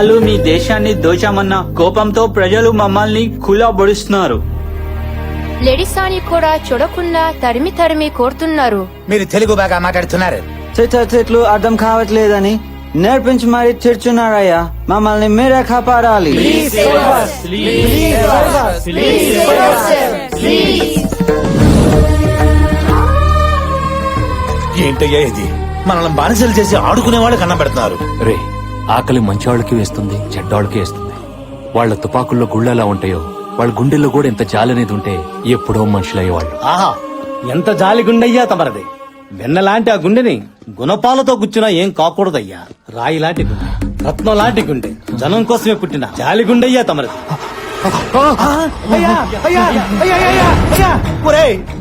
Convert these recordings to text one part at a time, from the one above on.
ఇన్నాళ్ళు మీ దేశాన్ని దోచామన్న కోపంతో ప్రజలు మమ్మల్ని కులాబొడుస్తున్నారు. లెడిసాని కూడా చూడకుండా తరిమి తరిమి కోరుతున్నారు. మీరు తెలుగు బాగా మాట్లాడుతున్నారు. చెట్లు అర్థం కావట్లేదని నేర్పించి మరీ తిడుచున్నారయ్యా మమ్మల్ని మీరే కాపాడాలి. ఏంటయ్యా ఇది? మనల్ని బానిసలు చేసి ఆడుకునే వాళ్ళు కన్నబెడుతున్నారు రే ఆకలి మంచివాళ్ళకి వేస్తుంది చెడ్డవాళ్ళకి వేస్తుంది. వాళ్ళ తుపాకుల్లో గుళ్ళు ఎలా ఉంటాయో వాళ్ళ గుండెల్లో కూడా ఇంత జాలనేది ఉంటే ఎప్పుడో మనుషులయ్యేవాళ్ళు. ఆహా ఎంత జాలి గుండెయ్యా తమరది. వెన్నలాంటి ఆ గుండెని గుణపాలతో గుచ్చినా ఏం కాకూడదయ్యా. రాయి లాంటి గుండె రత్నం లాంటి గుండె జనం కోసమే పుట్టిన జాలి గుండెయ్యా తమరది.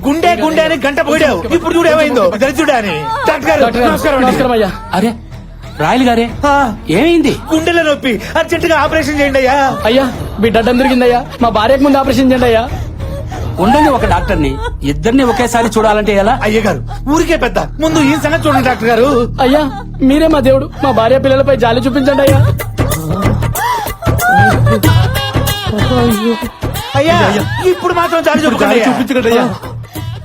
గుండె గుండె అని గంట పోయావు ఇప్పుడు చూడు ఏమైందో. దరిద్రుడే అని. డాక్టర్ గారు నమస్కారం అయ్యా అరే రాయలు గారే? ఏమైంది? గుండెలో నొప్పి. అర్జెంట్గా ఆపరేషన్ చేయండి అయ్యా. అయ్యా మీ డడ్డం దొరికిందయ్యా మా భార్యకు ముందు ఆపరేషన్ చేయండి అయ్యా. ఉండండి ఒక డాక్టర్ని ఇద్దరిని ఒకేసారి చూడాలంటే ఎలా? అయ్య గారు ఊరికే పెద్ద. ముందు ఈ సంగతి చూడండి డాక్టర్ గారు. అయ్యా మీరే మా దేవుడు. మా భార్య పిల్లలపై జాలి చూపించండి అయ్యా. అయ్యా ఇప్పుడు మాత్రం జాలి చూపించండి చూపించకండి అయ్యా.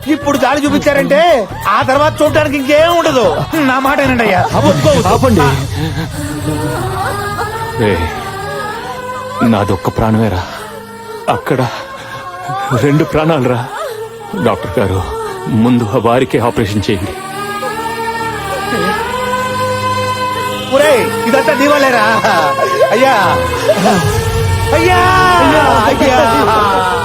ఇప్పుడు జాలి చూపించారంటే ఆ తర్వాత చూడడానికి ఇంకేం ఉండదు. నా మాట ఏనండి అయ్యా. ఆపండి. నాదొక్క ప్రాణమేరా. అక్కడ రెండు ప్రాణాలురా. డాక్టర్ గారు ముందు వారికి ఆపరేషన్ చేయండి. ఇదంతా నీ వల్లేరా అయ్యా. అయ్యా. అయ్యా.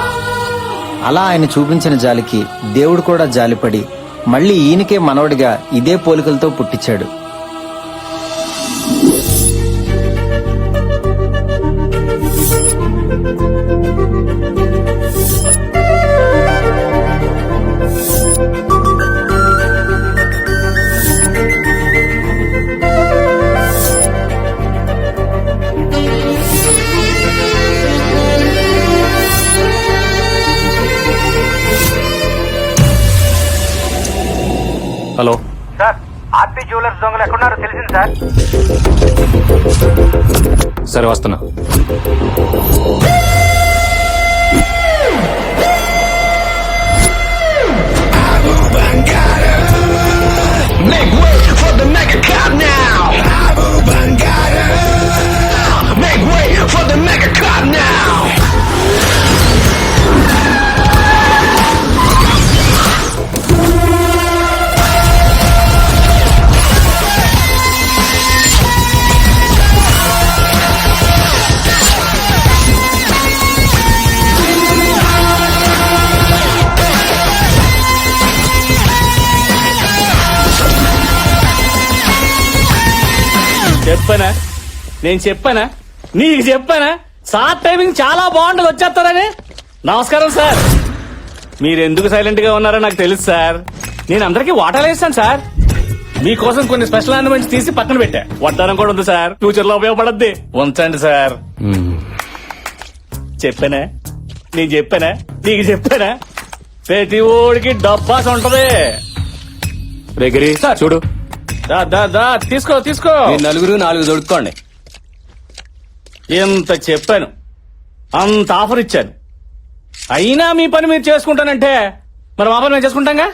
అలా ఆయన చూపించిన జాలికి దేవుడు కూడా జాలిపడి మళ్ళీ ఈయనకే మనవడిగా ఇదే పోలికలతో పుట్టించాడు. హలో. సార్ ఆర్పి జ్యువెలర్స్ దొంగలు ఎక్కడున్నారో తెలిసింది సార్. సరే వస్తున్నా. చెప్పనా? నేను చెప్పానా? నీకు చెప్పానా? సార్ టైమింగ్ చాలా బాగుంటుంది వచ్చేస్తారని. నమస్కారం సార్. మీరు ఎందుకు సైలెంట్గా ఉన్నారో నాకు తెలుసు సార్. నేను అందరికీ వాటాలు వేస్తాను సార్. మీకోసం కొన్ని స్పెషల్ ఆర్నమెంట్స్ తీసి పక్కన పెట్టా. వడ్డానం కూడా ఉంది సార్. ఫ్యూచర్లో ఉపయోగపడద్ది. ఉంచండి సార్. చెప్పానా? నేను చెప్పానా? నీకు చెప్పానా? ప్రతి ఓడికి డబ్బాస్ ఉంటది. రే గిరి చూడు. దా దా దా తీసుకో తీసుకో. నలుగురు నాలుగు దొడుకోండి ఎంత చెప్పాను అంత ఆఫర్ ఇచ్చాను. అయినా మీ పని మీరు చేసుకుంటానంటే మరి మా పని మేము చేసుకుంటాంగా?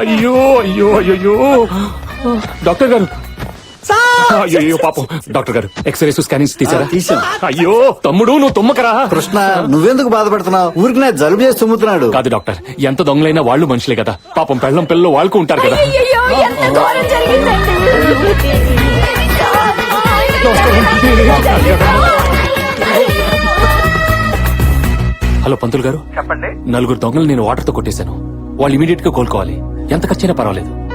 అయ్యో అయ్యో అయ్యో. డాక్టర్ గారు అయ్యో అయ్యో పాపం. డాక్టర్ గారు ఎక్స్రేస్ స్కానింగ్స్ తీసారా? తీసాం. అయ్యో తమ్ముడు నువ్వు తుమ్మకరా? కృష్ణ నువ్వెందుకు బాధపడుతున్నావు? ఊరికి నేను జలుబు చేసి తుమ్ముతున్నాడు. కాదు డాక్టర్ ఎంత దొంగలైనా వాళ్ళు మనుషులే కదా. పాపం పెళ్ళం పిల్లలు వాళ్ళకు ఉంటారు కదా. హలో పంతులు గారు. చెప్పండి. నలుగురు దొంగలు నేను వాటర్తో కొట్టేశాను. వాళ్ళు ఇమీడియట్గా కోలుకోవాలి. ఎంత ఖర్చైనా పర్వాలేదు.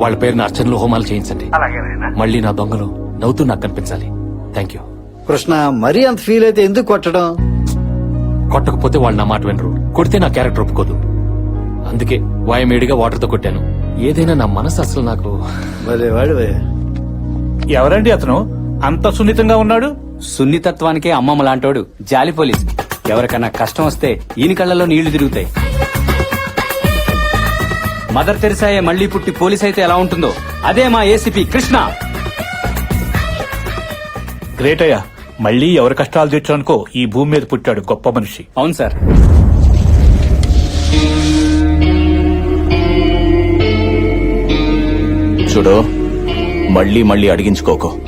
వాళ్ళ పేరున అర్చనలు హోమాలు చేయించండి. మళ్ళీ నా దొంగలు నవ్వుతూ నాకు కనిపించాలి. థ్యాంక్ యూ కృష్ణ మరీ అంత ఫీల్ అయితే ఎందుకు కొట్టడం? కొట్టకపోతే వాళ్ళు నా మాట వినరు. కొడితే నా క్యారెక్టర్ ఒప్పుకోదు. అందుకే వాయమేడిగా వాటర్తో కొట్టాను. ఏదైనా నా మనసు అసలు నాకు ఎవరండి అతను? అంత సున్నితంగా ఉన్నాడు? సున్నితత్వానికే అమ్మమ్మ లాంటోడు జాలి పోలీస్ ఎవరికన్నా కష్టం వస్తే ఈయన కళ్ళలో నీళ్ళు తిరుగుతాయి. మదర్ తెరిసాయే మళ్ళీ పుట్టి పోలీస్ అయితే ఎలా ఉంటుందో అదే మా ఏసీపీ కృష్ణ. గ్రేట్ అయ్యా. మళ్ళీ ఎవరి కష్టాలు తీర్చడానికో ఈ భూమి మీద పుట్టాడు గొప్ప మనిషి. అవును సార్. చూడు మళ్ళీ మళ్ళీ అడిగించుకోకు.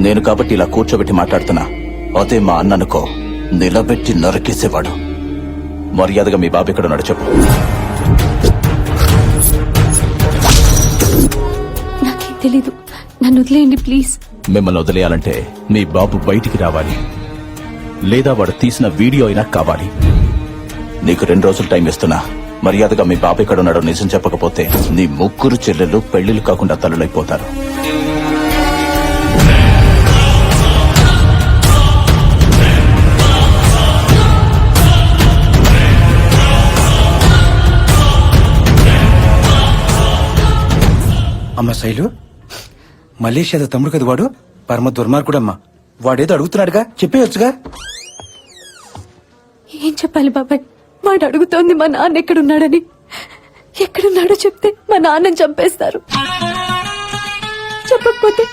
నేను కాబట్టి ఇలా కూర్చోబెట్టి మాట్లాడుతున్నా. అదే మా అన్ననుకో. నిలబెట్టి నరికేసేవాడు. మర్యాదగా మీ బాబు ఇక్కడ చెప్పు. తెలీదు. నన్ను వదిలేయండి ప్లీజ్. మిమ్మల్ని వదిలేయాలంటే మీ బాబు బయటికి రావాలి. లేదా వాడు తీసిన వీడియో అయినా కావాలి. నీకు రెండు రోజులు టైం ఇస్తున్నా. మర్యాదగా మీ బాబు ఎక్కడ ఉన్నాడో నిజం చెప్పకపోతే నీ ముగ్గురు చెల్లెలు పెళ్ళిళ్ళు కాకుండా తల్లులైపోతారు. అమ్మ శైలు మలేషియా తమ్ముడు కదా వాడు? పరమ దుర్మార్గుడమ్మా. వాడేదో అడుగుతున్నాడుగా. చెప్పేయొచ్చుగా. ఏం చెప్పాలి బాబాయ్ వాడు అడుగుతోంది మా నాన్న ఎక్కడున్నాడని. ఎక్కడున్నాడో చెప్తే మా నాన్నని చంపేస్తారు. చెప్పకపోతే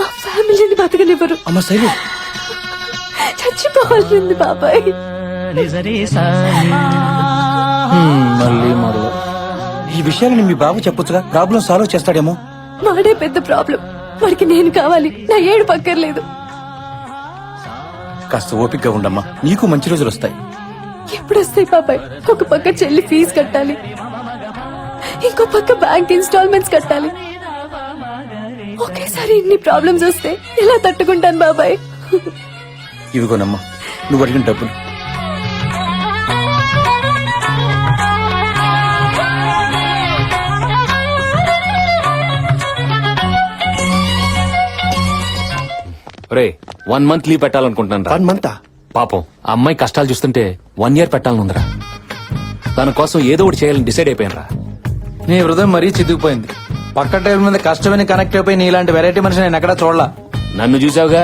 మా ఫ్యామిలీని బతకనివ్వరు. అమ్మ శైలు చచ్చిపోవాల్సింది బాబాయ్. మళ్ళీ ఈ విషయాన్ని మీ బాబు చెప్పొచ్చుగా. ప్రాబ్లం సాల్వ్ చేస్తాడేమో. వాడే పెద్ద ప్రాబ్లం. వాడికి నేను కావాలి. నా ఏడు పక్కర్లేదు. కాస్త ఓపికగా ఉండమ్మా. నీకు మంచి రోజులు వస్తాయి. ఎప్పుడు వస్తాయి బాబాయ్ ఒక పక్క చెల్లి ఫీజు కట్టాలి. ఇంకో పక్క బ్యాంక్ ఇన్స్టాల్మెంట్స్ కట్టాలి. ఒకేసారి ఇన్ని ప్రాబ్లమ్స్ వస్తే ఎలా తట్టుకుంటాను బాబాయ్? ఇవిగోనమ్మా. నువ్వు అడిగిన డబ్బులు. రే వన్ మంత్ లీవ్ పెట్టాలనుకుంటున్నాను రా. వన్ మంతా పాపం ఆ అమ్మాయి కష్టాలు చూస్తుంటే వన్ ఇయర్ పెట్టాలనుందిరా. దాని కోసం ఏదో ఒకటి చేయాలని డిసైడ్ అయిపోయాను రా నీ హృదయం మరీ చితికిపోయింది పక్క టేబుల్ మీద కష్టమని కనెక్ట్ అయిపోయి నీలాంటి వెరైటీ మనిషి నేను ఎక్కడా చూడలా? నన్ను చూసావుగా?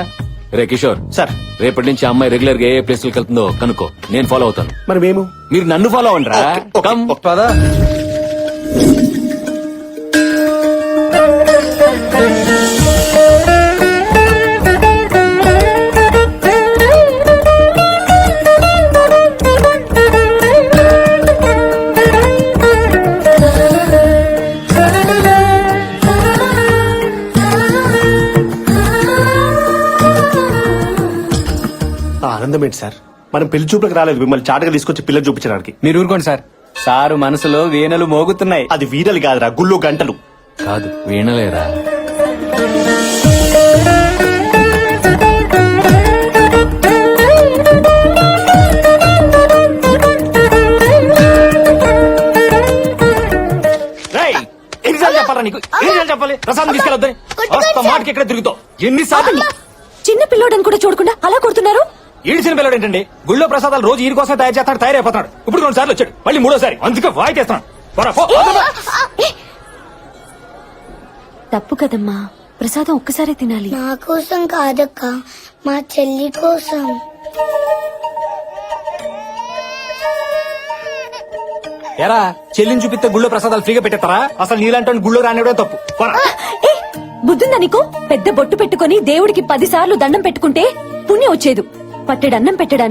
రే కిషోర్. సార్. రేపటి నుంచి ఆ అమ్మాయి రెగ్యులర్గా ఏ ప్లేస్ వెళ్తుందో కనుక్కో. నేను ఫాలో అవుతాను. మరి మేము? మీరు నన్ను ఫాలో అవ్వండి రా కమ్. పదా. ఏంటి సార్? మనం పెళ్ళి చూపులకు రాలేదు మిమ్మల్ని చాటగా తీసుకొచ్చి పిల్లలు చూపించడానికి. మీరు ఊరుకోండి సార్. సారు మనసులో వేనలు మోగుతున్నాయి. అది వీరలు కాదురా గుళ్ళు గంటలు. కాదు వీణలేరా? రేయ్, ఎన్నిసార్లు చెప్పాలా నీకు? ఎన్నిసార్లు చెప్పాలి? ప్రసాదం తీసుకెళ్ళొద్దని. వస్తా మాటకి ఎక్కడ తిరుగుతావు? ఎన్నిసార్లు చిన్న పిల్లోడని కూడా చూడకుండా అలా కొడుతున్నారు? ఈడిచిన పిల్లడు ఏంటండి? గుళ్ళో ప్రసాదాలు రోజు ఈడి కోసం తయారు చేస్తాడు తయారైపోతాడు. ఇప్పుడు రెండు సార్లు వచ్చాడు. మళ్ళీ మూడోసారి. అందుకే వాయికేస్తున్నాడు. తప్పు కదమ్మా. ప్రసాదం ఒక్కసారే తినాలి. నా కోసం కాదక్క మా చెల్లి కోసం. ఎరా చెల్లిని చూపిస్తే గుళ్ళో ప్రసాదాలు ఫ్రీగా పెట్టేస్తారా? అసలు నీలాంటి గుళ్ళో రానివ్వడం తప్పు. బుద్ధుందా నీకు? పెద్ద బొట్టు పెట్టుకొని దేవుడికి పది సార్లు దండం పెట్టుకుంటే పుణ్యం వచ్చేదు. పట్టెడన్నం పెట్టడానికి